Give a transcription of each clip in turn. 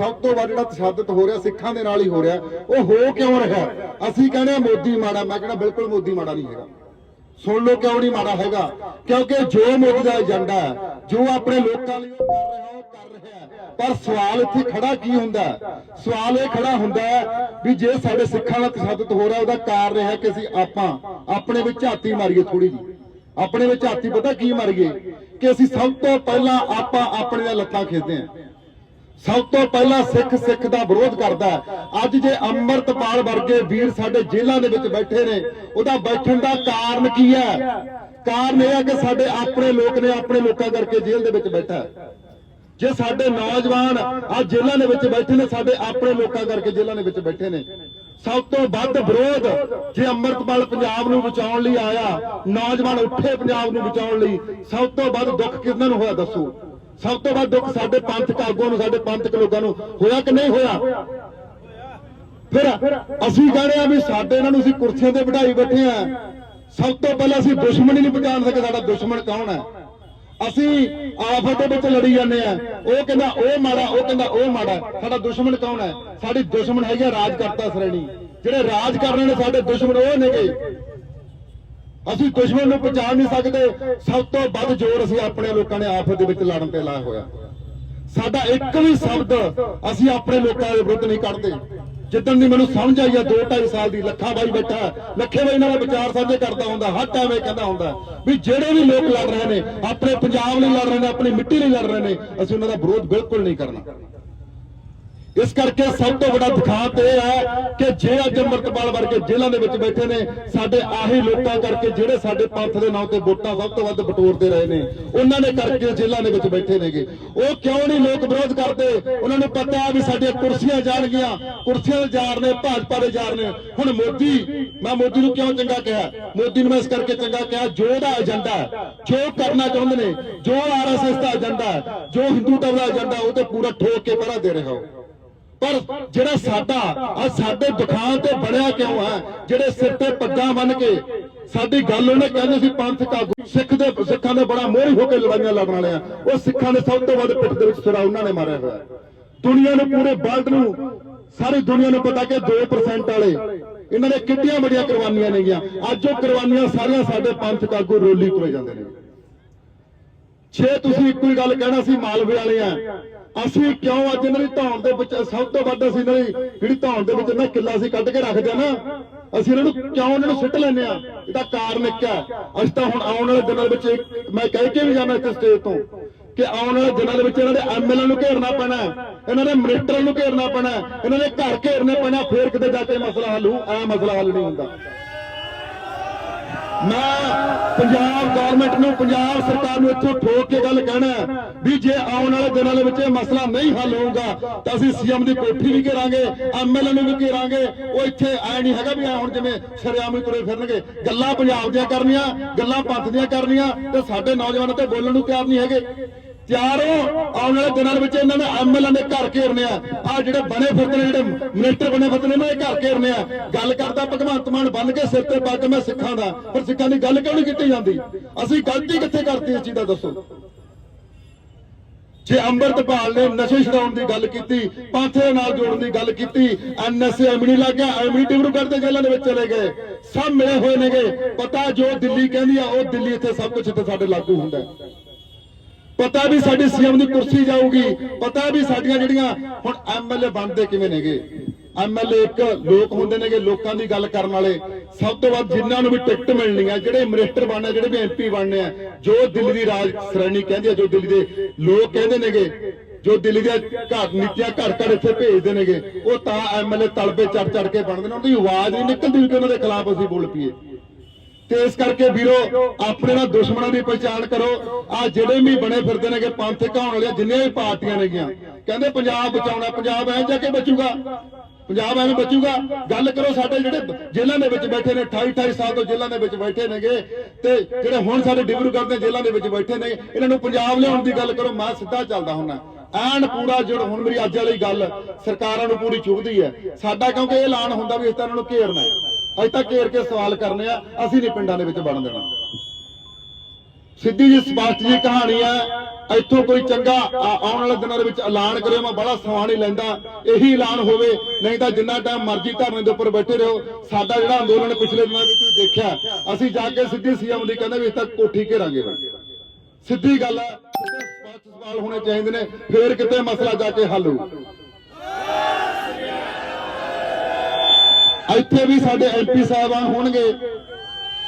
ਸਭ ਤੋਂ ਵੱਧ ਜਿਹੜਾ ਤਸ਼ੱਦਦ ਹੋ ਰਿਹਾ ਸਿੱਖਾਂ ਦੇ ਨਾਲ ਹੀ ਹੋ ਰਿਹਾ। ਉਹ ਹੋ ਕਿਉਂ ਰਿਹਾ? ਅਸੀਂ ਕਹਿੰਦੇ ਮੋਦੀ ਮਾੜਾ, ਮੈਂ ਕਹਿੰਦਾ ਬਿਲਕੁਲ ਮੋਦੀ ਮਾੜਾ ਨਹੀਂ ਹੈਗਾ। ਸੁਣ ਲਓ ਕਿਉਂ ਨਹੀਂ ਮਾੜਾ ਹੈਗਾ? ਕਿਉਂਕਿ ਜੋ ਮੋਦੀ ਦਾ ਏਜੰਡਾ ਹੈ, ਜੋ ਆਪਣੇ ਲੋਕਾਂ ਲਈ ਉਹ ਕਰ ਰਿਹਾ, ਉਹ ਕਰ ਰਿਹਾ ਪਰ ਸਵਾਲ ਇੱਥੇ ਖੜਾ ਕੀ ਹੁੰਦਾ ਸਵਾਲ ਇਹ ਖੜਾ ਹੁੰਦਾ ਹੈ ਵੀ ਜੇ ਸਾਡੇ ਸਿੱਖਾਂ ਦਾ ਤਸ਼ੱਦਦ ਹੋ ਰਿਹਾ, ਉਹਦਾ ਕਾਰਨ ਹੈ ਕਿ ਅਸੀਂ ਆਪਾਂ, ਆਪਣੇ ਵਿੱਚ ਝਾਤੀ ਮਾਰੀਏ ਥੋੜੀ ਜੀ ਆਪਣੇ ਵਿੱਚ ਝਾਤੀ ਪਤਾ ਕੀ ਮਾਰੀਏ? ਕਿ ਅਸੀਂ ਸਭ ਤੋਂ ਪਹਿਲਾਂ ਆਪਾਂ ਆਪਣੀਆਂ ਲੱਤਾਂ ਖਿੱਚਦੇ ਹਾਂ। ਸਭ ਤੋਂ ਪਹਿਲਾਂ ਸਿੱਖ ਸਿੱਖ ਦਾ ਵਿਰੋਧ ਕਰਦਾ ਅੱਜ ਜੇ ਅੰਮ੍ਰਿਤਪਾਲ ਵਰਗੇ ਵੀਰ ਸਾਡੇ ਜੇਲ੍ਹਾਂ ਦੇ ਵਿੱਚ ਬੈਠੇ ਨੇ, ਉਹਦਾ ਬੈਠਣ ਦਾ ਕਾਰਨ ਕੀ ਹੈ? ਕਾਰਨ ਇਹ ਹੈ ਕਿ ਸਾਡੇ ਆਪਣੇ ਲੋਕ ਨੇ ਆਪਣੇ ਲੋਕਾਂ ਕਰਕੇ ਜੇਲ੍ਹ ਦੇ ਵਿੱਚ ਬੈਠਾ ਜੇ ਸਾਡੇ ਨੌਜਵਾਨ ਆ ਜੇਲ੍ਹਾਂ ਦੇ ਵਿੱਚ ਬੈਠੇ ਨੇ, ਸਾਡੇ ਆਪਣੇ ਲੋਕਾਂ ਕਰਕੇ ਜੇਲ੍ਹਾਂ ਦੇ ਵਿੱਚ ਬੈਠੇ ਨੇ। ਸਭ ਤੋਂ ਵੱਧ ਵਿਰੋਧ ਜੇ ਅੰਮ੍ਰਿਤਪਾਲ ਪੰਜਾਬ ਨੂੰ ਬਚਾਉਣ ਲਈ ਆਇਆ, ਨੌਜਵਾਨ ਉੱਠੇ ਪੰਜਾਬ ਨੂੰ ਬਚਾਉਣ ਲਈ, ਸਭ ਤੋਂ ਵੱਧ ਦੁੱਖ ਕਿਹਨਾਂ ਨੂੰ ਹੋਇਆ ਦੱਸੋ? ਸਭ ਤੋਂ ਵੱਧ ਦੁੱਖ ਸਾਡੇ ਪੰਥਕ ਆਗੂਆਂ ਨੂੰ, ਸਾਡੇ ਪੰਥਕ ਲੋਕਾਂ ਨੂੰ। ਹੋਇਆ ਕਿ ਨਹੀਂ ਹੋਇਆ? ਫਿਰ ਅਸੀਂ ਕਹਿੰਦੇ ਆ ਵੀ ਸਾਡੇ ਇਹਨਾਂ ਨੂੰ ਅਸੀਂ ਕੁਰਸੀਆਂ ਤੇ ਬਿਠਾਈ ਬੈਠੇ ਆ ਸਭ ਤੋਂ ਪਹਿਲਾਂ ਅਸੀਂ ਦੁਸ਼ਮਣ ਹੀ ਨਹੀਂ ਪਛਾਣ ਸਕੇ, ਸਾਡਾ ਦੁਸ਼ਮਣ ਕੌਣ ਹੈ? ਅਸੀਂ ਆਫਤ ਦੇ ਵਿੱਚ ਲੜੀ ਜਾਂਦੇ ਆ ਉਹ ਕਹਿੰਦਾ, ਉਹ ਮਾੜਾ, ਉਹ ਕਹਿੰਦਾ, ਉਹ ਮਾੜਾ ਸਾਡਾ ਦੁਸ਼ਮਣ ਕੌਣ ਹੈ? ਸਾਡੀ ਦੁਸ਼ਮਣ ਹੈਗੀ ਆ ਰਾਜਕਰਤਾ ਸ਼੍ਰੇਣੀ। ਜਿਹੜੇ ਰਾਜ ਕਰ ਰਹੇ ਨੇ ਸਾਡੇ ਦੁਸ਼ਮਣ, ਉਹ ਨੇਗੇ। ਅਸੀਂ ਦੁਸ਼ਮਣ ਨੂੰ ਪਛਾਣ ਨਹੀਂ ਸਕਦੇ। ਸਭ ਤੋਂ ਵੱਧ ਜ਼ੋਰ ਅਸੀਂ ਆਪਣੇ ਲੋਕਾਂ ਨੇ ਆਫਤ ਦੇ ਵਿੱਚ ਲੜਨ ਤੇ ਲਾਇਆ ਹੋਇਆ। ਸਾਡਾ ਇੱਕ ਵੀ ਸ਼ਬਦ ਅਸੀਂ ਆਪਣੇ ਲੋਕਾਂ ਦੇ ਵਿਰੁੱਧ ਨਹੀਂ ਕੱਢਦੇ। ਜਿੱਦਣ ਦੀ ਮੈਨੂੰ ਸਮਝ ਆਈ ਆ 2.5 ਸਾਲ ਦੀ, ਲੱਖਾ ਬਾਈ ਬੈਠਾ ਲੱਖੇ ਬਾਈ ਨਾਲ ਵਿਚਾਰ ਸਾਂਝੇ ਕਰਦਾ ਹੁੰਦਾ, ਹਰ ਟਾਈਮ ਇਹ ਕਹਿੰਦਾ ਹੁੰਦਾ ਵੀ ਜਿਹੜੇ ਵੀ ਲੋਕ ਲੜ ਰਹੇ ਨੇ, ਆਪਣੇ ਪੰਜਾਬ ਲਈ ਲੜ ਰਹੇ ਨੇ, ਆਪਣੀ ਮਿੱਟੀ ਲਈ ਲੜ ਰਹੇ ਨੇ, ਅਸੀਂ ਉਹਨਾਂ ਦਾ ਵਿਰੋਧ ਬਿਲਕੁਲ ਨਹੀਂ ਕਰਨਾ। ਇਸ ਕਰਕੇ ਸਭ ਤੋਂ ਵੱਡਾ ਦਿਖਾਤ ਇਹ ਹੈ ਕਿ ਜੇ ਅੱਜ ਅੰਮ੍ਰਿਤਪਾਲ ਵਰਗੇ ਜੇਲ੍ਹਾਂ ਦੇ ਵਿੱਚ ਬੈਠੇ ਨੇ, ਸਾਡੇ ਆਹੀ ਲੋਕਾਂ ਕਰਕੇ ਜਿਹੜੇ ਸਾਡੇ ਪੰਥ ਦੇ ਨਾਂ ਤੇ ਵੋਟਾਂ ਸਭ ਤੋਂ ਵੱਧ ਬਟੋਰਦੇ ਰਹੇ ਨੇ, ਉਹਨਾਂ ਨੇ ਕਰਕੇ ਜੇਲ੍ਹਾਂ ਦੇ ਵਿੱਚ ਬੈਠੇ ਨੇਗੇ। ਉਹ ਕਿਉਂ ਨਹੀਂ ਲੋਕ ਵਿਰੋਧ ਕਰਦੇ? ਉਹਨਾਂ ਨੂੰ ਪਤਾ ਹੈ ਵੀ ਸਾਡੀਆਂ ਕੁਰਸੀਆਂ ਜਾਣਗੀਆਂ। ਕੁਰਸੀਆਂ ਦੇ ਜਾਰ ਨੇ, ਭਾਜਪਾ ਦੇ ਜਾਰ ਨੇ। ਹੁਣ ਮੋਦੀ, ਮੈਂ ਮੋਦੀ ਨੂੰ ਕਿਉਂ ਚੰਗਾ ਕਿਹਾ? ਮੋਦੀ ਨੂੰ ਮੈਂ ਇਸ ਕਰਕੇ ਚੰਗਾ ਕਿਹਾ, ਜੋ ਉਹਦਾ ਏਜੰਡਾ ਜੋ ਕਰਨਾ ਚਾਹੁੰਦੇ ਨੇ, ਜੋ ਆਰਐਸਐਸ ਦਾ ਏਜੰਡਾ ਹੈ, ਜੋ ਹਿੰਦੂਤਵ ਦਾ ਏਜੰਡਾ ਉਹ ਤੇ ਪੂਰਾ ਠੋਕ ਕੇ ਪਹਿਰਾ ਦੇ ਰਿਹਾ ਹੋ। ਪਰ ਜਿਹੜਾ ਸਾਡਾ ਆ ਸਾਡੇ ਦੁਖਾਂ ਤੇ ਬਣਿਆ ਕਿਉਂ ਹੈ? ਜਿਹੜੇ ਸਿਰ ਤੇ ਪੱਗਾਂ ਬੰਨ ਕੇ ਸਾਡੀ ਗੱਲ ਉਹਨੇ ਕਹਿੰਦੇ ਸੀ ਪੰਥਕ ਆਗੂ ਸਿੱਖ ਦੇ, ਸਿੱਖਾਂ ਦੇ ਬੜਾ ਮੋਹਰੀ ਹੋ ਕੇ ਲੜਾਈਆਂ ਲੜਨ ਵਾਲੇ ਆ। ਉਹ ਸਿੱਖਾਂ ਨੇ ਸਭ ਤੋਂ ਵੱਧ ਪਿੱਠ ਦੇ ਵਿੱਚ ਸਿਰਾ ਉਹਨਾਂ ਨੇ ਮਾਰਿਆ ਹੋਇਆ। ਦੁਨੀਆ ਨੂੰ ਪੂਰੇ ਵਰਲਡ ਨੂੰ, ਸਾਰੀ ਦੁਨੀਆ ਨੂੰ ਪਤਾ ਕਿ 2% ਵਾਲੇ, ਇਹਨਾਂ ਨੇ ਕਿੰਨੀਆਂ ਵੱਡੀਆਂ ਕੁਰਬਾਨੀਆਂ ਨੇਗੀਆਂ ਅੱਜ ਉਹ ਕੁਰਬਾਨੀਆਂ ਸਾਰੀਆਂ ਸਾਡੇ ਪੰਥ ਆਗੂ ਰੋਲੀ ਤੁਰੇ ਜਾਂਦੇ ਨੇ। ਛੇ ਤੁਸੀਂ ਇੱਕੋ ਹੀ ਗੱਲ ਕਹਿਣਾ ਸੀ, ਮਾਲਵੇ ਵਾਲੇ ਆ। ਅਸੀਂ ਕਿਉਂ ਅੱਜ ਇਹਨਾਂ ਦੀ ਧੌਣ ਦੇ ਵਿੱਚ ਸਭ ਤੋਂ ਵੱਧ ਅਸੀਂ ਇਹਨਾਂ ਦੀ ਜਿਹੜੀ ਧੌਣ ਦੇ ਵਿੱਚ ਇਹਨਾਂ ਕਿੱਲਾ ਅਸੀਂ ਕੱਢ ਕੇ ਰੱਖਦੇ ਆ ਨਾ, ਅਸੀਂ ਇਹਨਾਂ ਨੂੰ ਕਿਉਂ ਇਹਨਾਂ ਨੂੰ ਸਿੱਟ ਲੈਂਦੇ ਆ ਇਹਦਾ ਕਾਰਨ ਇੱਕ ਹੈ, ਅਸੀਂ ਤਾਂ ਹੁਣ ਆਉਣ ਵਾਲੇ ਦਿਨਾਂ ਦੇ ਵਿੱਚ ਮੈਂ ਕਹਿ ਕੇ ਵੀ ਜਾਣਾ ਇੱਥੇ ਸਟੇਜ ਤੋਂ ਕਿ ਆਉਣ ਵਾਲੇ ਦਿਨਾਂ ਦੇ ਵਿੱਚ ਇਹਨਾਂ ਦੇ ਐਮਐਲਏ ਨੂੰ ਘੇਰਨਾ ਪੈਣਾ ਇਹਨਾਂ ਦੇ ਮਿਨਿਸਟਰਾਂ ਨੂੰ ਘੇਰਨਾ ਪੈਣਾ ਇਹਨਾਂ ਦੇ ਘਰ ਘੇਰਨੇ ਪੈਣਾ, ਫੇਰ ਕਿਤੇ ਜਾ ਕੇ ਮਸਲਾ ਹੱਲ ਹੋਊ, ਐ ਮਸਲਾ ਹੱਲ ਨਹੀਂ ਹੁੰਦਾ। ਮੈਂ ਪੰਜਾਬ ਗਵਰਨਮੈਂਟ ਨੂੰ, ਪੰਜਾਬ ਸਰਕਾਰ ਨੂੰ ਇੱਥੋਂ ਠੋਕ ਕੇ ਗੱਲ ਕਹਿਣਾ ਵੀ ਜੇ ਆਉਣ ਵਾਲੇ ਦਿਨਾਂ ਦੇ ਵਿੱਚ ਇਹ ਮਸਲਾ ਨਹੀਂ ਹੱਲ ਹੋਊਗਾ ਤਾਂ ਅਸੀਂ ਸੀਐਮ ਦੀ ਕੋਠੀ ਵੀ ਘੇਰਾਂਗੇ ਐਮਐਲਏ ਨੂੰ ਵੀ ਘੇਰਾਂਗੇ। ਉਹ ਇੱਥੇ ਐ ਨਹੀਂ ਹੈਗਾ ਵੀ ਐ ਹੁਣ ਜਿਵੇਂ ਸ਼ਰਿਆਮ ਹੀ ਤੁਰੇ ਫਿਰਨਗੇ। ਗੱਲਾਂ ਪੰਜਾਬ ਦੀਆਂ ਕਰਨੀਆਂ, ਗੱਲਾਂ ਪੰਥ ਦੀਆਂ ਕਰਨੀਆਂ ਤੇ ਸਾਡੇ ਨੌਜਵਾਨਾਂ ਤੇ ਬੋਲਣ ਨੂੰ ਤਿਆਰ ਨਹੀਂ ਹੈਗੇ। ਤਿਆਰ ਹੋ ਆਉਣ ਵਾਲੇ ਦਿਨਾਂ ਦੇ ਵਿੱਚ ਇਹਨਾਂ ਨੇ ਐਮਐਲਏ ਦੇ ਘਰ ਘੇਰਨੇ ਆ। ਆ ਜਿਹੜੇ ਬਣੇ ਫਿਰਦੇ ਜਿਹੜੇ ਮਿਨਿਸਟਰ ਬਣੇ ਫਿਰਦੇ ਨੇ, ਇਹਨਾਂ ਘਰ ਘੇਰਨੇ ਆ। ਗੱਲ ਕਰਦਾ ਭਗਵੰਤ ਮਾਨ ਬੰਨ ਕੇ ਸਿਰ ਤੇ ਪੱਗ ਮੈਂ ਸਿੱਖਾਂ ਦਾ, ਪਰ ਸਿੱਖਾਂ ਦੀ ਗੱਲ ਕਿਉਂ ਨਹੀਂ ਕੀਤੀ ਜਾਂਦੀ? ਅਸੀਂ ਗਲਤੀ ਕਿੱਥੇ ਕਰਤੀ ਇਸ ਚੀਜ਼ ਦਾ ਦੱਸੋ? ਜੇ ਅੰਮ੍ਰਿਤਪਾਲ ਨੇ ਨਸ਼ੇ ਛਡਾਉਣ ਦੀ ਗੱਲ ਕੀਤੀ ਪੰਥ ਦੇ ਨਾਲ ਜੋੜਨ ਦੀ ਗੱਲ ਕੀਤੀ ਐਨਐਸਏ ਐਮਨੀ ਲੱਗ ਗਿਆ ਐਮਨੀ ਟਿਬਰੂ ਕਰਦੇ ਜੇਲ੍ਹਾਂ ਦੇ ਵਿੱਚ ਚਲੇ ਗਏ। ਸਭ ਮਿਲੇ ਹੋਏ ਨੇਗੇ। ਪਤਾ ਜੋ ਦਿੱਲੀ ਕਹਿੰਦੀ ਆ, ਉਹ ਦਿੱਲੀ ਇੱਥੇ ਸਭ ਕੁਝ ਇੱਥੇ ਸਾਡੇ ਲਾਗੂ ਹੁੰਦਾ ਪਤਾ ਵੀ ਸਾਡੀ ਸੀਐਮ ਦੀ ਕੁਰਸੀ ਜਾਊਗੀ, ਪਤਾ ਵੀ ਸਾਡੀਆਂ ਜਿਹੜੀਆਂ ਹੁਣ ਐਮਐਲਏ ਬਣਦੇ ਕਿਵੇਂ ਨੇਗੇ। ਐਮਐਲਏ ਇੱਕ ਲੋਕ ਹੁੰਦੇ ਨੇਗੇ ਲੋਕਾਂ ਦੀ ਗੱਲ ਕਰਨ ਵਾਲੇ। ਸਭ ਤੋਂ ਵੱਧ ਜਿਨ੍ਹਾਂ ਨੂੰ ਵੀ ਟਿਕਟ ਮਿਲਣੀ ਆ, ਜਿਹੜੇ ਮਿਨਿਸਟਰ ਬਣਨੇ ਜਿਹੜੇ ਵੀ ਐਮਪੀ ਬਣਨੇ ਆ, ਜੋ ਦਿੱਲੀ ਦੀ ਰਾਜ ਸ਼੍ਰੇਣੀ ਕਹਿੰਦੀ ਆ, ਜੋ ਦਿੱਲੀ ਦੇ ਲੋਕ ਕਹਿੰਦੇ ਨੇਗੇ, ਜੋ ਦਿੱਲੀ ਦੇ ਘਰ ਨੀਤੀਆਂ ਘਰ ਘਰ ਇੱਥੇ ਭੇਜਦੇ ਨੇਗੇ, ਉਹ ਤਾਂ ਐਮਐਲਏ ਤਲਬੇ ਚੜ ਚੜ ਕੇ ਬਣਦੇ ਨੇ। ਉਹਦੀ ਆਵਾਜ਼ ਨਹੀਂ ਨਿਕਲਦੀ ਕਿ ਉਹਨਾਂ ਦੇ ਖਿਲਾਫ ਅਸੀਂ ਬੋਲ ਪਈਏ। ਤੇ ਇਸ ਕਰਕੇ ਵੀਰੋ, ਆਪਣੇ ਨਾਲ ਦੁਸ਼ਮਣਾਂ ਦੀ ਪਛਾਣ ਕਰੋ। ਆ ਜਿਹੜੇ ਵੀ ਬਣੇ ਫਿਰਦੇ ਨੇਗੇ ਪੰਥਕ ਹੋਣ ਵਾਲੀਆਂ ਜਿੰਨੀਆਂ ਵੀ ਪਾਰਟੀਆਂ ਨੇਗੀਆਂ। ਕਹਿੰਦੇ ਪੰਜਾਬ ਬਚਾਉਣਾ, ਪੰਜਾਬ ਐਂ ਜਾ ਕੇ ਬਚੂਗਾ। ਪੰਜਾਬ ਐਵੇਂ ਬਚੂਗਾ। ਗੱਲ ਕਰੋ ਸਾਡੇ ਜਿਹੜੇ ਜੇਲ੍ਹਾਂ ਦੇ ਵਿੱਚ ਬੈਠੇ ਨੇ 28 28 ਸਾਲ ਤੋਂ ਜੇਲ੍ਹਾਂ ਦੇ ਵਿੱਚ ਬੈਠੇ ਨੇਗੇ ਤੇ ਜਿਹੜੇ ਹੁਣ ਸਾਡੇ ਡਿਬਰੂਗੜ੍ਹ ਦੇ ਜੇਲ੍ਹਾਂ ਦੇ ਵਿੱਚ ਬੈਠੇ ਨੇ ਇਹਨਾਂ ਨੂੰ ਪੰਜਾਬ ਲਿਆਉਣ ਦੀ ਗੱਲ ਕਰੋ, ਮੈਂ ਸਿੱਧਾ ਚੱਲਦਾ ਹੁੰਨਾ ਐਨ ਪੂਰਾ ਜਿਹੜਾ ਹੁਣ ਮੇਰੀ ਅੱਜ ਵਾਲੀ ਗੱਲ ਸਰਕਾਰਾਂ ਨੂੰ ਪੂਰੀ ਚੁਭਦੀ ਹੈ। ਸਾਡਾ ਕਿਉਂਕਿ ਇਹ ਐਲਾਨ ਹੁੰਦਾ ਵੀ ਇਸ ਤਰ੍ਹਾਂ ਨੂੰ ਘੇਰਨਾ ਹੈ ਅਸੀਂ ਤਾਂ ਘੇਰ ਕੇ ਸਵਾਲ ਕਰਨੇ ਆ, ਅਸੀਂ ਨਹੀਂ ਪਿੰਡਾਂ ਦੇ ਵਿੱਚ ਵੜਨ ਦੇਣਾ। ਸਿੱਧੀ ਜੀ ਸਪਸ਼ਟ ਜੀ ਕਹਾਣੀ ਹੈ ਇੱਥੋਂ ਕੋਈ ਚੰਗਾ ਆਉਣ ਵਾਲੇ ਦਿਨਾਂ ਦੇ ਵਿੱਚ ਐਲਾਨ ਕਰਿਓ ਮੈਂ ਬੜਾ ਸਮਾਂ ਲੈਂਦਾ। ਇਹੀ ਐਲਾਨ ਹੋਵੇ, ਨਹੀਂ ਤਾਂ ਜਿੰਨਾ ਟਾਈਮ ਮਰਜ਼ੀ ਧਰਨੇ ਦੇ ਉੱਪਰ ਬੈਠੇ ਰਹੋ। ਸਾਡਾ ਜਿਹੜਾ ਅੰਦੋਲਨ ਪਿਛਲੇ ਦਿਨਾਂ ਵਿੱਚ ਤੁਸੀਂ ਦੇਖਿਆ, ਅਸੀਂ ਜਾ ਕੇ ਸਿੱਧੀ ਸੀਐਮ ਦੀ ਕਹਿੰਦੇ ਵੀ ਇਸ ਤੱਕ ਕੋਠੀ ਘੇਰਾਂਗੇ ਸਿੱਧੀ ਗੱਲ ਹੈ ਸਪਸ਼ਟ ਸਵਾਲ ਹੋਣੇ ਚਾਹੀਦੇ ਨੇ, ਫੇਰ ਕਿਤੇ ਮਸਲਾ ਜਾ ਕੇ ਹੱਲ ਹੋਊ। ਇੱਥੇ ਵੀ ਸਾਡੇ ਐਮਪੀ ਸਾਹਿਬਾਨ ਹੋਣਗੇ।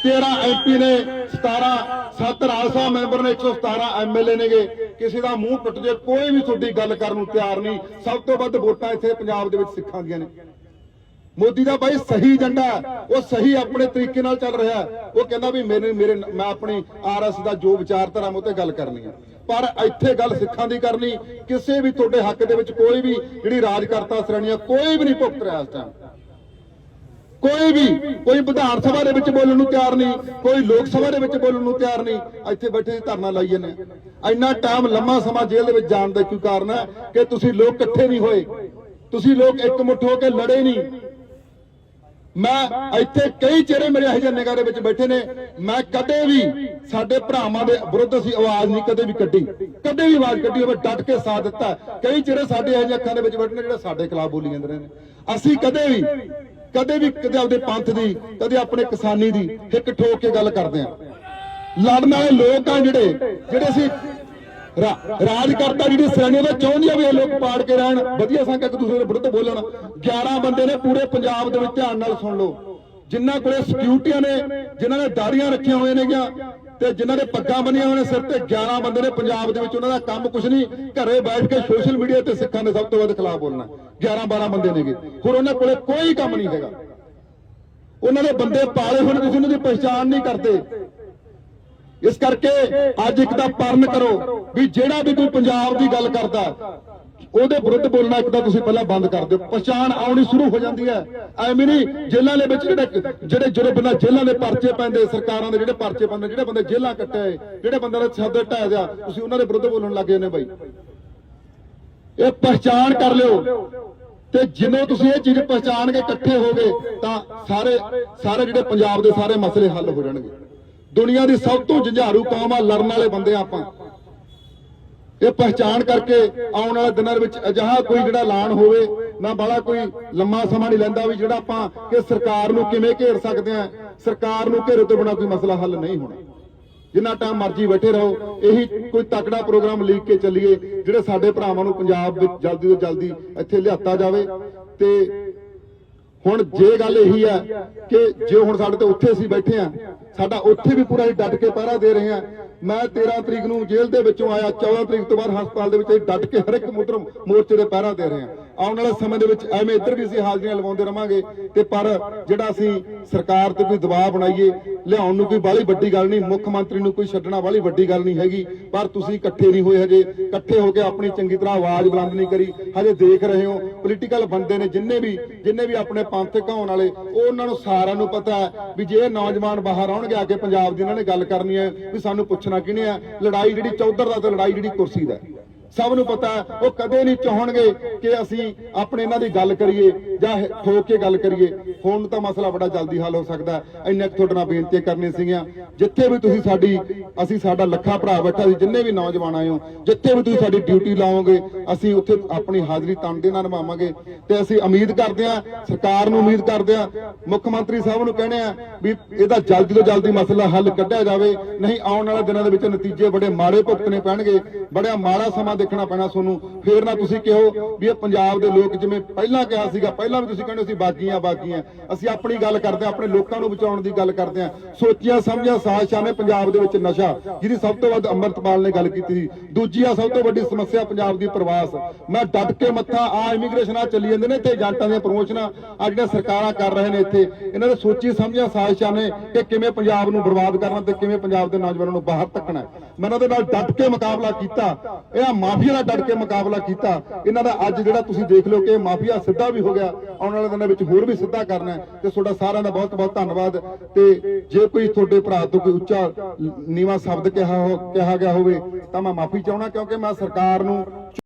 13 ਐਮਪੀ ਨੇ 17 7 ਰਾਜ ਸਭਾ ਮੈਂਬਰ ਨੇ 117 ਐਮਐਲਏ ਨੇਗੇ। ਕਿਸੇ ਦਾ ਮੂੰਹ ਟੁੱਟ ਜੇ, ਕੋਈ ਵੀ ਤੁਹਾਡੀ ਗੱਲ ਕਰਨ ਨੂੰ ਤਿਆਰ ਨਹੀਂ। ਸਭ ਤੋਂ ਵੱਧ ਵੋਟਾਂ ਇੱਥੇ ਪੰਜਾਬ ਦੇ ਵਿੱਚ ਸਿੱਖਾਂ ਦੀਆਂ ਨੇ। ਮੋਦੀ ਦਾ ਬਾਈ ਸਹੀ ਏਜੰਡਾ ਉਹ ਸਹੀ ਆਪਣੇ ਤਰੀਕੇ ਨਾਲ ਚੱਲ ਰਿਹਾ ਉਹ ਕਹਿੰਦਾ ਵੀ ਮੇਰੇ ਮੇਰੇ, ਮੈਂ ਆਪਣੀ ਆਰਐਸ ਦਾ ਜੋ ਵਿਚਾਰਧਾਰਾ ਮੈਂ ਉਹ ਤੇ ਗੱਲ ਕਰਨੀ ਹੈ। ਪਰ ਇੱਥੇ ਗੱਲ ਸਿੱਖਾਂ ਦੀ ਕਰਨੀ, ਕਿਸੇ ਵੀ ਤੁਹਾਡੇ ਹੱਕ ਦੇ ਵਿੱਚ ਕੋਈ ਵੀ ਜਿਹੜੀ ਰਾਜਕਰਤਾ ਸ਼੍ਰੇਣੀਆਂ ਕੋਈ ਵੀ ਨਹੀਂ ਭੁਗਤ ਰਿਹਾ ਇਸ ਟਾਈਮ ਕੋਈ ਵੀ, ਕੋਈ ਵਿਧਾਨ ਸਭਾ ਦੇ ਵਿੱਚ ਬੋਲਣ ਨੂੰ ਤਿਆਰ ਨਹੀਂ, ਕੋਈ ਲੋਕ ਸਭਾ ਦੇ ਵਿੱਚ ਬੋਲਣ ਨੂੰ ਤਿਆਰ ਨਹੀਂ, ਇੱਥੇ ਬੈਠੇ ਧਰਨਾ ਲਾਈ ਜਾਂਦੇ ਇੰਨਾ ਟਾਈਮ ਲੰਮਾ ਸਮਾਂ ਜੇਲ੍ਹ ਦੇ ਵਿੱਚ ਜਾਣ ਦਾ ਕੀ ਕਾਰਨ ਹੈ ਕਿ ਤੁਸੀਂ ਲੋਕ ਇਕੱਠੇ ਨਹੀਂ ਹੋਏ? ਤੁਸੀਂ ਲੋਕ ਇੱਕਮੁੱਠ ਹੋ ਕੇ ਲੜੇ ਨਹੀਂ। ਮੈਂ ਇੱਥੇ ਕਈ ਚਿਹਰੇ ਮੇਰੇ ਇਹੋ ਜਿਹੇ ਨਿਗਾਹ ਦੇ ਵਿੱਚ ਬੈਠੇ ਨੇ। ਮੈਂ ਕਦੇ ਵੀ ਸਾਡੇ ਭਰਾਵਾਂ ਦੇ ਵਿਰੁੱਧ ਅਸੀਂ ਆਵਾਜ਼ ਨਹੀਂ ਕਦੇ ਵੀ ਕੱਢੀ। ਕਦੇ ਵੀ ਆਵਾਜ਼ ਕੱਢੀ ਹੋਵੇ, ਡਟ ਕੇ ਸਾਥ ਦਿੱਤਾ। ਕਈ ਚਿਹਰੇ ਸਾਡੇ ਇਹੋ ਜਿਹੇ ਅੱਖਾਂ ਦੇ ਵਿੱਚ ਬੈਠੇ ਨੇ ਜਿਹੜੇ ਸਾਡੇ ਖਿਲਾਫ ਬੋਲੀ ਜਾਂਦੇ ਨੇ। ਅਸੀਂ ਕਦੇ ਵੀ ਕਦੇ ਵੀ ਕਦੇ ਆਪਦੇ ਪੰਥ ਦੀ, ਕਦੇ ਆਪਣੇ ਕਿਸਾਨੀ ਦੀ ਹਿੱਕ ਠੋਕ ਕੇ ਗੱਲ ਕਰਦੇ ਆ। ਲੜਨ ਵਾਲੇ ਲੋਕ ਆ ਜਿਹੜੇ ਜਿਹੜੇ ਅਸੀਂ ਰਾ- ਰਾਜਕਰਤਾ ਜਿਹੜੀ ਸ਼੍ਰੇਣੀਆਂ ਦਾ ਚਾਹੁੰਦੀ ਆ ਵੀ ਇਹ ਲੋਕ ਪਾੜ ਕੇ ਰਹਿਣ, ਵਧੀਆ ਸੰਗ ਇੱਕ ਦੂਸਰੇ ਦੇ ਵਿਰੁੱਧ ਬੋਲਣ। 11 ਬੰਦੇ ਨੇ ਪੂਰੇ ਪੰਜਾਬ ਦੇ ਵਿੱਚ ਧਿਆਨ ਨਾਲ ਸੁਣ ਲਓ। ਜਿਨ੍ਹਾਂ ਕੋਲੇ ਸਿਕਿਉਰਟੀਆਂ ਨੇ, ਜਿਨ੍ਹਾਂ ਨੇ ਦਾੜੀਆਂ ਰੱਖੀਆਂ ਹੋਈਆਂ ਨੇਗੀਆਂ ਤੇ ਜਿਨ੍ਹਾਂ ਦੇ ਪੱਗਾਂ ਬੰਨੀਆਂ ਹੋਈਆਂ ਨੇ, ਸਿਰ ਤੇ 11 ਬੰਦੇ ਨੇ ਪੰਜਾਬ ਦੇ ਵਿੱਚ, ਉਹਨਾਂ ਦਾ ਕੰਮ ਕੁਝ ਨਹੀਂ, ਘਰੇ ਬੈਠ ਕੇ ਸੋਸ਼ਲ ਮੀਡੀਆ ਤੇ ਸਿੱਖਾਂ ਦੇ ਸਭ ਤੋਂ ਵੱਧ ਖਿਲਾਫ ਬੋਲਣਾ 11 12 ਬੰਦੇ ਨੇਗੇ ਹੋਰ ਉਹਨਾਂ ਕੋਲੇ ਕੋਈ ਕੰਮ ਨਹੀਂ ਹੈਗਾ। ਉਹਨਾਂ ਦੇ ਬੰਦੇ ਪਾਲੇ ਹੋਣ, ਤੁਸੀਂ ਉਹਨਾਂ ਦੀ ਪਛਾਣ ਨਹੀਂ ਕਰਦੇ। ਇਸ ਕਰਕੇ ਅੱਜ ਇੱਕ ਤਾਂ ਪਰਨ ਕਰੋ ਵੀ ਜਿਹੜਾ ਵੀ ਕੋਈ ਪੰਜਾਬ ਦੀ ਗੱਲ ਕਰਦਾ ਉਹਦੇ ਵਿਰੁੱਧ ਬੋਲਣਾ ਇੱਕ ਤਾਂ ਤੁਸੀਂ ਪਹਿਲਾਂ ਬੰਦ ਕਰ ਦਿਓ। ਪਛਾਣ ਆਉਣੀ ਸ਼ੁਰੂ ਹੋ ਜਾਂਦੀ ਹੈ। ਐਵੇਂ ਨਹੀਂ, ਜੇਲ੍ਹਾਂ ਦੇ ਵਿੱਚ ਜਿਹੜੇ ਜਿਹੜੇ ਜਿਹੜੇ ਬੰਦਾ ਜੇਲ੍ਹਾਂ ਦੇ ਪਰਚੇ ਪੈਂਦੇ, ਸਰਕਾਰਾਂ ਦੇ ਜਿਹੜੇ ਪਰਚੇ ਪੈਂਦੇ, ਜਿਹੜੇ ਬੰਦੇ ਜੇਲ੍ਹਾਂ ਕੱਟੇ ਜਿਹੜੇ ਬੰਦੇ ਦਾ ਸ਼ਬਦ ਢਾਇਆ ਦਿਆ ਤੁਸੀਂ ਉਹਨਾਂ ਦੇ ਵਿਰੁੱਧ ਬੋਲਣ ਲੱਗੇ ਨੇ ਬਾਈ। ਇਹ ਪਹਿਚਾਣ ਕਰ ਲਿਓ। ਤੇ ਜਿੰਨੇ ਤੁਸੀਂ ਇਹ ਚੀਜ਼ ਪਹਿਚਾਣ ਕੇ ਇਕੱਠੇ ਹੋਗੇ ਤਾਂ ਸਾਰੇ ਸਾਰੇ ਜਿਹੜੇ ਪੰਜਾਬ ਦੇ ਸਾਰੇ ਮਸਲੇ ਹੱਲ ਹੋ ਜਾਣਗੇ। ਦੁਨੀਆ ਦੀ ਸਭ ਤੋਂ ਜੰਝਾਰੂ ਕੌਮ ਆ, ਲੜਨ ਵਾਲੇ ਬੰਦੇ ਆਪਾਂ। ਇਹ ਪਹਿਚਾਣ ਕਰਕੇ ਆਉਣ ਵਾਲੇ ਦਿਨਾਂ ਵਿੱਚ ਅਜਿਹਾ ਕੋਈ ਜਿਹੜਾ ਐਲਾਨ ਹੋਵੇ, ਨਾ ਬਾਲਾ ਕੋਈ ਲੰਮਾ ਸਮਾਂ ਨਹੀਂ ਲੈਂਦਾ ਵੀ ਜਿਹੜਾ ਆਪਾਂ ਕਿ ਸਰਕਾਰ ਨੂੰ ਕਿਵੇਂ ਘੇਰ ਸਕਦੇ ਆ ਸਰਕਾਰ ਨੂੰ ਘੇਰੇ ਤੋਂ ਬਿਨਾਂ ਕੋਈ ਮਸਲਾ ਹੱਲ ਨਹੀਂ ਹੋਣਾ। ਜਿੰਨਾ ਟਾਈਮ ਮਰਜ਼ੀ ਬੈਠੇ ਰਹੋ, ਇਹੀ ਕੋਈ ਤਕੜਾ ਪ੍ਰੋਗਰਾਮ ਲੀਕ ਕੇ ਚੱਲੀਏ, ਜਿਹੜੇ ਸਾਡੇ ਭਰਾਵਾਂ ਨੂੰ ਪੰਜਾਬ ਵਿੱਚ ਜਲਦੀ ਤੋਂ ਜਲਦੀ ਇੱਥੇ ਲਿਆਤਾ ਜਾਵੇ ਤੇ ਹੁਣ ਜੇ ਗੱਲ ਇਹੀ ਹੈ ਕਿ ਜੇ ਹੁਣ ਸਾਡੇ ਤੇ ਉੱਥੇ ਅਸੀਂ ਬੈਠੇ ਆ, ਸਾਡਾ ਉੱਥੇ ਵੀ ਪੂਰਾ ਹੀ ਡਟ ਕੇ ਪਹਿਰਾ ਦੇ ਰਹੇ ਆ। ਮੈਂ 13 ਤਰੀਕ ਨੂੰ ਜੇਲ੍ਹ ਦੇ ਵਿੱਚੋਂ ਆਇਆ 14 ਤਰੀਕ ਤੋਂ ਬਾਅਦ ਹਸਪਤਾਲ ਦੇ ਵਿੱਚ ਅਸੀਂ ਡਟ ਕੇ ਹਰ ਇੱਕ ਮੁੱਦਰ ਮੋਰਚੇ ਦੇ ਪਹਿਰਾ ਦੇ ਰਹੇ ਆ। ਆਉਣ ਵਾਲੇ ਸਮੇਂ ਦੇ ਵਿੱਚ ਐਵੇਂ ਇੱਧਰ ਵੀ ਅਸੀਂ ਹਾਜ਼ਰੀਆਂ ਲਵਾਉਂਦੇ ਰਵਾਂਗੇ ਤੇ ਪਰ ਜਿਹੜਾ ਅਸੀਂ ਸਰਕਾਰ ਤੇ ਕੋਈ ਦਬਾਅ ਬਣਾਈਏ, ਲਿਆਉਣ ਨੂੰ ਕੋਈ ਬਾਹਲੀ ਵੱਡੀ ਗੱਲ ਨਹੀਂ, ਮੁੱਖ ਮੰਤਰੀ ਨੂੰ ਕੋਈ ਛੱਡਣਾ ਬਾਹਲੀ ਵੱਡੀ ਗੱਲ ਨਹੀਂ ਹੈਗੀ, ਪਰ ਤੁਸੀਂ ਇਕੱਠੇ ਨਹੀਂ ਹੋਏ ਹਜੇ, ਇਕੱਠੇ ਹੋ ਕੇ ਆਪਣੀ ਚੰਗੀ ਤਰ੍ਹਾਂ ਆਵਾਜ਼ ਬੁਲੰਦ ਨਹੀਂ ਕਰੀ, ਹਜੇ ਦੇਖ ਰਹੇ ਹੋ ਪੋਲੀਟੀਕਲ ਬੰਦੇ ਨੇ ਜਿੰਨੇ ਵੀ ਜਿੰਨੇ ਵੀ ਆਪਣੇ ਪੰਥ ਘਾਉਣ ਵਾਲੇ ਉਹ ਉਹਨਾਂ ਨੂੰ ਸਾਰਿਆਂ ਨੂੰ ਪਤਾ ਹੈ ਵੀ ਜੇ ਨੌਜਵਾਨ ਬਾਹਰ ਆਉਣਗੇ ਆ ਕੇ ਪੰਜਾਬ ਦੀ ਇਹਨਾਂ ਨੇ ਗੱਲ ਕਰਨੀ ਹੈ ਵੀ ਸਾਨੂੰ ਪੁੱਛਣਾ ਕਿਹਨੇ ਆ, ਲੜਾਈ ਜਿਹੜੀ ਚੌਧਰ ਦਾ ਤੇ ਲੜਾਈ ਜਿਹੜੀ ਕੁਰਸੀ ਦਾ ਸਭ ਨੂੰ ਪਤਾ ਉਹ ਕਦੇ ਨਹੀਂ ਚਾਹਣਗੇ ਕਿ ਅਸੀਂ ਆਪਣੇ ਇਹਨਾਂ ਦੀ ਗੱਲ ਕਰੀਏ ਜਾਂ ਠੋਕ ਕੇ ਗੱਲ ਕਰੀਏ। ਹੁਣ ਤਾਂ ਮਸਲਾ ਬੜਾ ਜਲਦੀ ਹੱਲ ਹੋ ਸਕਦਾ ਹੈ। ਇੰਨੇ ਕੁ ਤੁਹਾਡੇ ਨਾਲ ਬੇਨਤੀਆਂ ਕਰਨੀਆਂ ਸੀਗੀਆਂ। ਜਿੱਥੇ ਵੀ ਤੁਸੀਂ ਸਾਡੀ, ਅਸੀਂ ਸਾਡਾ ਲੱਖਾਂ ਭਰਾ ਬੈਠਾ ਸੀ, ਜਿੰਨੇ ਵੀ ਨੌਜਵਾਨ ਆਏ ਹੋ, ਜਿੱਥੇ ਵੀ ਤੁਸੀਂ ਸਾਡੀ ਡਿਊਟੀ ਲਾਓਗੇ, ਅਸੀਂ ਉੱਥੇ ਆਪਣੀ ਹਾਜ਼ਰੀ ਤਨਦੇ ਨਾਲ ਨਿਭਾਵਾਂਗੇ। ਤੇ ਅਸੀਂ ਉਮੀਦ ਕਰਦੇ ਹਾਂ, ਸਰਕਾਰ ਨੂੰ ਉਮੀਦ ਕਰਦੇ ਹਾਂ, ਮੁੱਖ ਮੰਤਰੀ ਸਾਹਿਬ ਨੂੰ ਕਹਿੰਦੇ ਆ ਵੀ ਇਹਦਾ ਜਲਦੀ ਤੋਂ ਜਲਦੀ ਮਸਲਾ ਹੱਲ ਕੱਢਿਆ ਜਾਵੇ। ਨਹੀਂ, ਆਉਣ ਵਾਲੇ ਦਿਨਾਂ ਦੇ ਵਿੱਚ ਨਤੀਜੇ ਬੜੇ ਮਾੜੇ ਭੁਗਤਣੇ ਪੈਣਗੇ। ਬੜਾ ਮਾੜਾ ਸਮਾਂ ਦੇਖਣਾ ਪੈਣਾ ਤੁਹਾਨੂੰ। ਫੇਰ ਨਾ ਤੁਸੀਂ ਕਹੋ ਵੀ ਇਹ ਪੰਜਾਬ ਦੇ ਲੋਕ ਜਿਵੇਂ ਪਹਿਲਾਂ ਕਿਹਾ ਸੀਗਾ, ਪਹਿਲਾਂ ਵੀ ਤੁਸੀਂ ਕਹਿੰਦੇ ਸੀ ਬਾਗੀਆਂ ਬਾਗੀਆਂ ਅਸੀਂ ਆਪਣੀ ਗੱਲ ਕਰਦੇ ਹਾਂ, ਆਪਣੇ ਲੋਕਾਂ ਨੂੰ ਬਚਾਉਣ ਦੀ ਗੱਲ ਕਰਦੇ ਹਾਂ। ਸੋਚੀਆਂ ਸਮਝਿਆ ਸਾਜ਼ਿਸ਼ਾਂ ਨੇ ਪੰਜਾਬ ਦੇ ਵਿੱਚ ਨਸ਼ਾ, ਜਿਹਦੀ ਸਭ ਤੋਂ ਵੱਧ ਅੰਮ੍ਰਿਤਪਾਲ ਨੇ ਗੱਲ ਕੀਤੀ ਸੀ। ਦੂਜੀ ਆ ਸਭ ਤੋਂ ਵੱਡੀ ਸਮੱਸਿਆ ਪੰਜਾਬ ਦੀ ਪ੍ਰਵਾਸ। ਮੈਂ ਡਟ ਕੇ ਮੱਥਾ, ਆ ਇਮੀਗ੍ਰੇਸ਼ਨ ਆ ਚੱਲੀ ਜਾਂਦੇ ਨੇ ਇੱਥੇ ਏਜੰਟਾਂ ਦੀਆਂ ਪ੍ਰਮੋਸ਼ਨਾਂ ਆ ਜਿਹੜੀਆਂ ਸਰਕਾਰਾਂ ਕਰ ਰਹੇ ਨੇ ਇੱਥੇ, ਇਹਨਾਂ ਨੇ ਸੋਚੀ ਸਮਝਿਆ ਸਾਜ਼ਿਸ਼ਾਂ ਨੇ ਕਿ ਕਿਵੇਂ ਪੰਜਾਬ ਨੂੰ ਬਰਬਾਦ ਕਰਨਾ ਤੇ ਕਿਵੇਂ ਪੰਜਾਬ ਦੇ ਨੌਜਵਾਨਾਂ ਨੂੰ ਬਾਹਰ ਧੱਕਣਾ ਮੈਂ ਇਹਨਾਂ ਦੇ ਨਾਲ ਡਟ ਕੇ ਮੁਕਾਬਲਾ ਕੀਤਾ। ਇਹਨਾਂ ਮਾਫੀਆ ਨਾਲ ਡਟ ਕੇ ਮੁਕਾਬਲਾ ਕੀਤਾ। ਇਹਨਾਂ ਦਾ ਅੱਜ ਜਿਹੜਾ ਤੁਸੀਂ ਦੇਖ ਲਓ ਕਿ ਮਾਫੀਆ ਸਿੱਧਾ ਵੀ ਹੋ ਗਿਆ, ਆਉਣ ਵਾਲੇ ਦਿਨਾਂ ਵਿੱਚ ਹੋਰ ਵੀ ਸਿੱਧਾ ਕਰਨਾ। ਤੇ ਤੁਹਾਡਾ ਸਾਰਿਆਂ ਦਾ ਬਹੁਤ ਬਹੁਤ ਧੰਨਵਾਦ। ਤੇ ਜੇ ਕੋਈ ਤੁਹਾਡੇ ਭਰਾ ਤੋਂ ਕੋਈ ਉੱਚਾ ਨੀਵਾ ਸ਼ਬਦ ਕਿਹਾ ਕਿਹਾ ਗਿਆ ਹੋਵੇ, ਤਾਂ ਮੈਂ ਮਾਫੀ ਚਾਹਣਾ ਕਿਉਂਕਿ ਮੈਂ ਸਰਕਾਰ ਨੂੰ